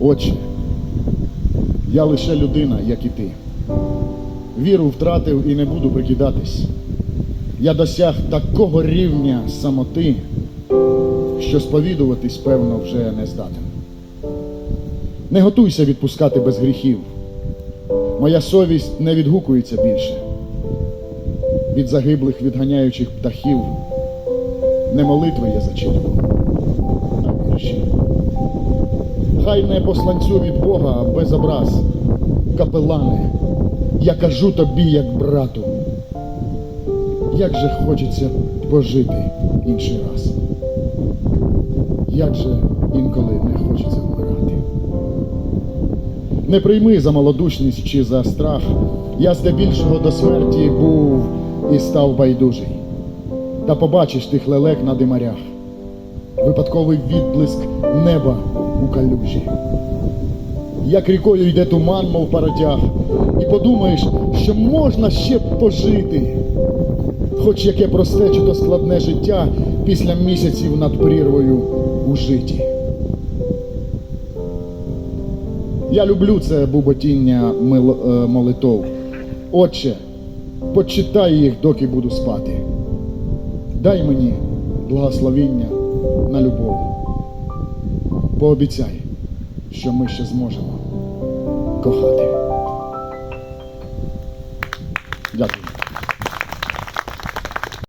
Отче, я лише людина, як і ти. Віру втратив і не буду прикидатись. Я досяг такого рівня самоти, що сповідуватись, певно, вже не здатен. Не готуйся відпускати без гріхів. Моя совість не відгукується більше. Від загиблих відганяючих птахів не молитви я зачитував, а вірші. Хай не посланцю від Бога, без образ. Капелане, я кажу тобі, як брату. Як же хочеться пожити інший раз. Як же інколи не хочеться вмирати. Не прийми за малодушність чи за страх. Я здебільшого до смерті був і став байдужий. Та побачиш тих лелек на димарях, випадковий відблиск неба у калюжі. Як рікою йде туман, мов паротяг, і подумаєш, що можна ще пожити. Хоч яке просте чи то складне життя після місяців над прірвою у житті. Я люблю це буботіння е, молитов. Отче, почитай їх, доки буду спати. Дай мені благословіння на любов. Пообіцяй, що ми ще зможемо кохати. Дякую.